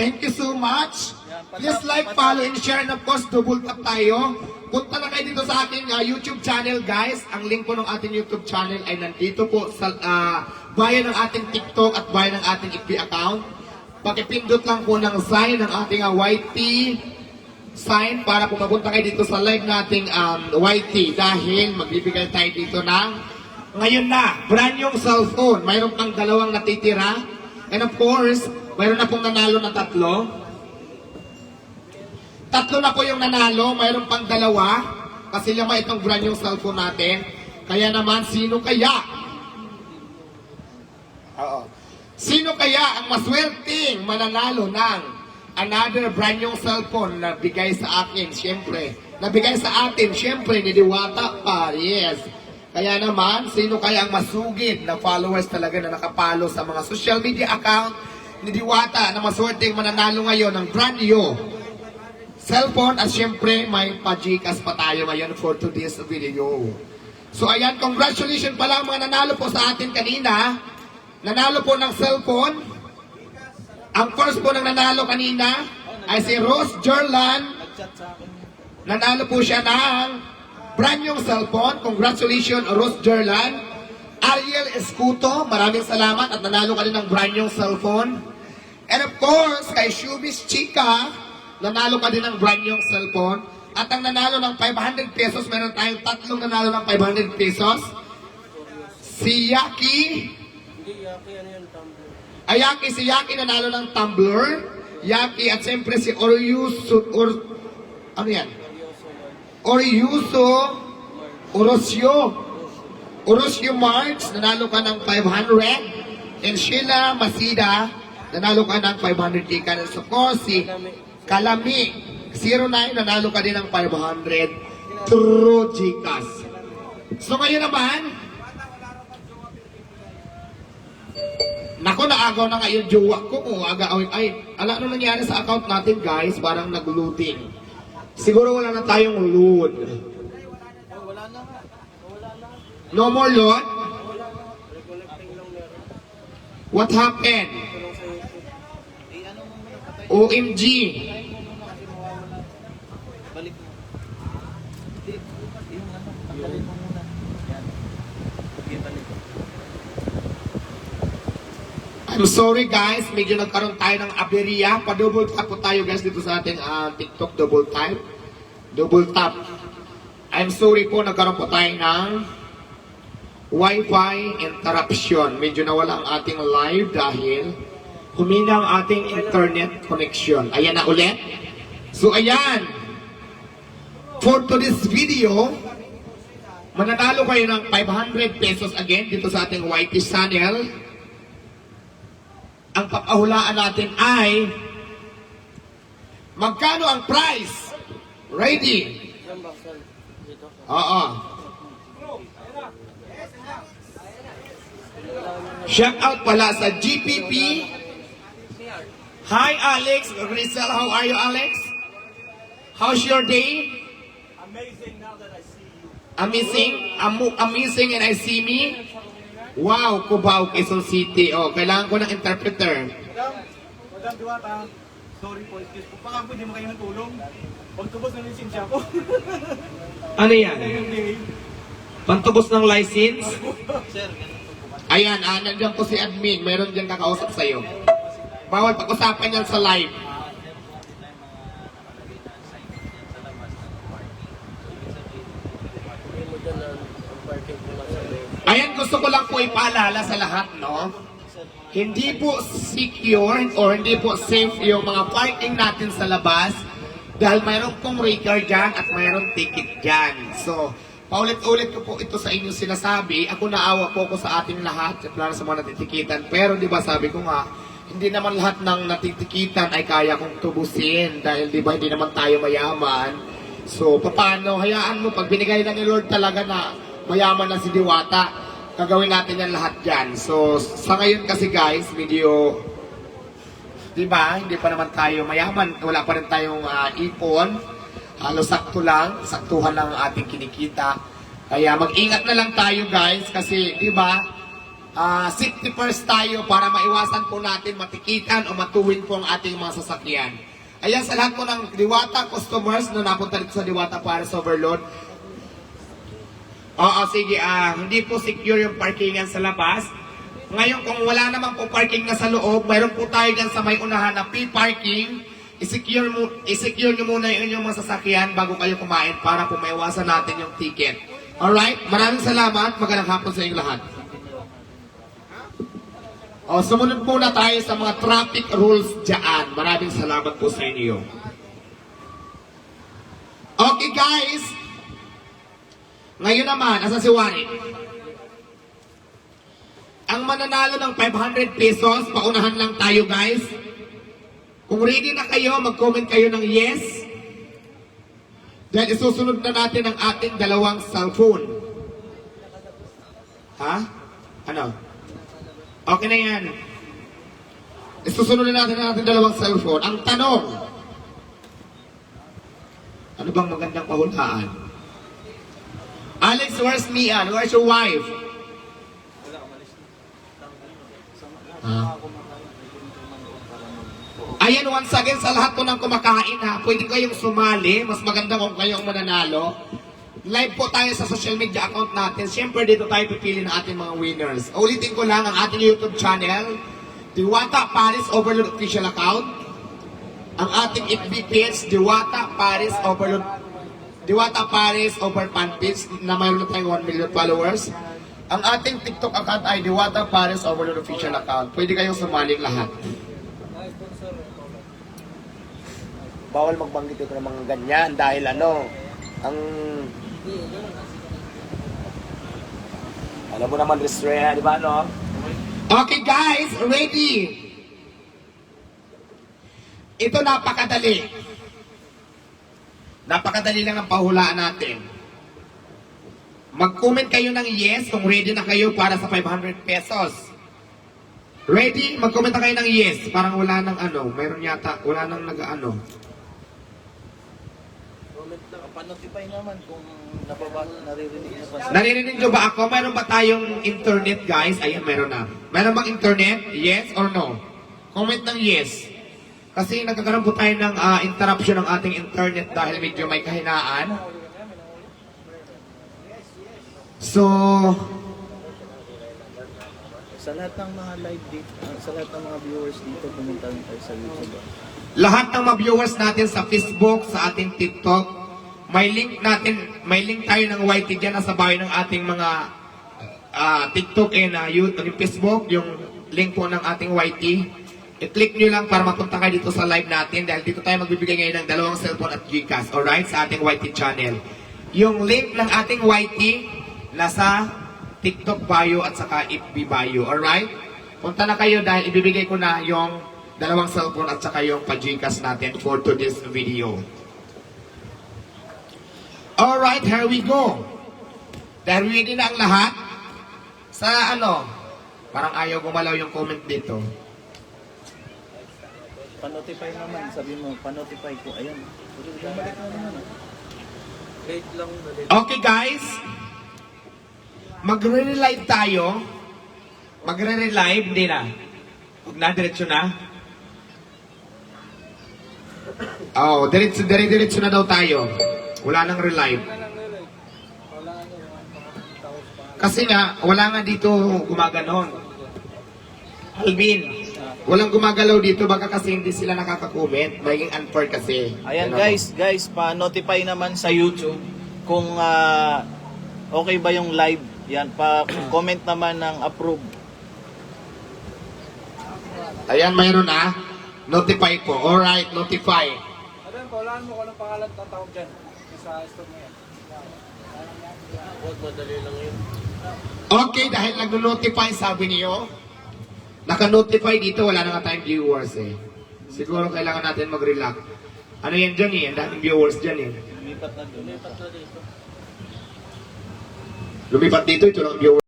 Thank you so much. Please like, follow, and share. And of course, double tap tayo. Punta na kayo dito sa aking uh, YouTube channel, guys. Ang link po ng ating YouTube channel ay nandito po sa uh, bayan ng ating TikTok at bayan ng ating FB account. Pakipindot lang po ng sign ng ating uh, YT sign para po mapunta kayo dito sa live nating um, YT dahil magbibigay tayo dito ng ngayon na, brand yung cellphone. Mayroon pang dalawang natitira. And of course, mayroon na pong nanalo na tatlo. Tatlo na po yung nanalo, mayroon pang dalawa. Kasi lima itong brand yung cellphone natin. Kaya naman, sino kaya? Oo. Sino kaya ang maswerteng mananalo ng another brand yung cellphone na bigay sa akin, siyempre. Nabigay sa atin, siyempre, ni Diwata pa, yes. Kaya naman, sino kaya ang masugid na followers talaga na nakapalo sa mga social media account ni Diwata na maswerteng mananalo ngayon ng brand new cellphone at syempre may pa-Gcash pa tayo ngayon for today's video. So ayan, congratulations pala mga nanalo po sa atin kanina. Nanalo po ng cellphone. Ang first po ng nanalo kanina ay si Rose Jorlan. Nanalo po siya ng brand new cellphone. Congratulations, Rose Jorlan. Ariel Escuto, maraming salamat at nanalo ka din ng brand new cellphone. And of course, kay Shubis Chica, nanalo ka din ng brand new cellphone. At ang nanalo ng 500 pesos, meron tayong tatlong nanalo ng 500 pesos. Si Yaki, Ayaki, si Yaki nanalo ng tumbler. Yaki at siyempre si Oriuso, or, ano yan? Oriuso, Orosio. Orosio March, nanalo ka ng 500. And Sheila Masida, nanalo ka ng 500 gikan. And of course, si Kalami, 09, nanalo ka din ng 500 through Gcash. So ngayon naman, Nako, naagaw na ngayon jowa ko. Oh, aga, ay, ay, ala ano nangyari sa account natin guys? Parang nag-looting. Siguro wala na tayong load. No more load? What happened? OMG. I'm sorry guys, medyo nagkaroon tayo ng aberya. Pa-double tap po tayo guys dito sa ating ah, TikTok double tap. Double tap. I'm sorry po, nagkaroon po tayo ng Wi-Fi interruption. Medyo nawala ang ating live dahil humina ang ating internet connection. Ayan na ulit. So ayan. For today's video, mananalo kayo ng 500 pesos again dito sa ating YT channel ang papahulaan natin ay magkano ang price? Ready? Oo. Shout out pala sa GPP. Hi Alex, Grisel, how are you Alex? How's your day? Amazing now that I see you. Amazing, Amu- amazing and I see me. Wow, Cubao, Quezon City. Oh, kailangan ko ng interpreter. Madam, Madam Diwata, sorry po, excuse po. Baka pwede mo kayo ng tulong. Pagtubos na lisensya ko. Ano yan? Pantubos ng license? Sir, po po. Ayan, ah, nandiyan ko si admin. Meron dyan kakausap sa'yo. Bawal pag-usapan yan sa live. Ayan, gusto ko lang po ipaalala sa lahat, no? Hindi po secure or hindi po safe yung mga parking natin sa labas dahil mayroon pong record dyan at mayroon ticket dyan. So, paulit-ulit ko po ito sa inyo sinasabi. Ako naawa po ko sa ating lahat, lalo sa mga natitikitan. Pero di ba sabi ko nga, hindi naman lahat ng natitikitan ay kaya kong tubusin dahil di ba hindi naman tayo mayaman. So, paano? Hayaan mo, pag binigay na ni Lord talaga na mayaman na si Diwata, gagawin natin yan lahat dyan. So, sa ngayon kasi guys, medyo, di ba, hindi pa naman tayo mayaman, wala pa rin tayong ah, ipon. Halos sakto lang, saktuhan lang ang ating kinikita. Kaya mag-ingat na lang tayo guys, kasi di ba, ah, safety first tayo para maiwasan po natin matikitan o matuwid po ang ating mga sasakyan. Ayan sa lahat po ng Diwata customers na napunta dito sa Diwata Paris Overload. Oo, sige, ah, hindi po secure yung parkingan sa labas. Ngayon, kung wala naman po parking na sa loob, mayroon po tayo dyan sa may unahan na P-parking. I-secure, mo, i-secure muna yung inyong mga sasakyan bago kayo kumain para po maiwasan natin yung ticket. Alright? Maraming salamat. Magandang hapon sa inyong lahat. O, sumunod muna tayo sa mga traffic rules dyan. Maraming salamat po sa inyo. Okay, guys. Ngayon naman, asa si Warren? Ang mananalo ng 500 pesos, paunahan lang tayo guys. Kung ready na kayo, mag-comment kayo ng yes. Dahil isusunod na natin ang ating dalawang cellphone. Ha? Ano? Okay na yan. Isusunod na natin ang ating dalawang cellphone. Ang tanong, ano bang magandang pahulaan? Alex, where's Mian? Where's your wife? Ha? Ayan, once again, sa lahat po ng kumakain ha, pwede kayong sumali. Mas maganda kung kayong mananalo. Live po tayo sa social media account natin. Siyempre, dito tayo pipili ng ating mga winners. Ulitin ko lang ang ating YouTube channel, Diwata Paris Overload Official Account. Ang ating FB page, Diwata Paris Overload Diwata Paris over fan na mayroon na tayong 1 million followers. Ang ating TikTok account ay Diwata Paris Overload Official Account. Pwede kayong sumaling lahat. Bawal magbanggit ito ng mga ganyan dahil ano, ang... Alam mo naman, Restrea, di ba, no? Okay, guys, ready? Ito napakadali. Napakadali lang ang pahulaan natin. Mag-comment kayo ng yes kung ready na kayo para sa 500 pesos. Ready? Mag-comment kayo ng yes. Parang wala nang ano. Mayroon yata. Wala nang nag-ano. Comment lang, pa-notify naman kung nababa, naririnig na ba. Naririnig nyo ba ako? Mayroon ba tayong internet, guys? Ayan, meron na. Meron bang internet? Yes or no? Comment ng yes. Kasi nagkakaroon po tayo ng ah, interruption ng ating internet dahil medyo may kahinaan. So, Sa lahat ng mga live dito, ah, sa lahat ng mga viewers dito, pumunta rin tayo sa YouTube. ah. lahat ng mga viewers natin sa Facebook, sa ating TikTok, may link natin, may link tayo ng YT dyan nasa bahay ng ating mga ah, TikTok and uh, YouTube, yung Facebook, yung link po ng ating YT. I-click nyo lang para mapunta kayo dito sa live natin dahil dito tayo magbibigay ngayon ng dalawang cellphone at Gcash, alright, sa ating YT channel. Yung link ng ating YT nasa TikTok bio at saka FB bio, alright? Punta na kayo dahil ibibigay ko na yung dalawang cellphone at saka yung pa-Gcash natin for today's video. Alright, here we go. Dahil ready na ang lahat, sa ano, parang ayaw gumalaw yung comment dito. Pa-notify naman, sabi mo, pa-notify ko. Ayan, bumalik na naman. Late lang late. Okay guys, magre-relive tayo. Magre-relive, hindi na. Huwag na, diretso na. Oh, diretso, dire-diretso na daw tayo. Wala nang relive. Kasi nga, wala nga dito gumaganon. Alvin, walang gumagalaw dito baka kasi hindi sila nakaka-comment. Magiging unfair kasi. Ayan Ano? guys, guys, pa-notify naman sa YouTube kung ah, okay ba yung live. Yan, pa-comment naman ng approve. Ayan, mayroon na. Notify po. Alright, notify. Yun, paulaan mo kung anong pangalan tatawag dyan sa store mo yan. Huwag madali lang yun. Okay, dahil nag-notify, sabi niyo, naka-notify dito, wala na nga tayong viewers eh. Siguro kailangan natin mag-relax. Ano yan dyan eh? Ang daming viewers dyan eh. Lumipat na dito. Lumipat dito, ito lang viewers.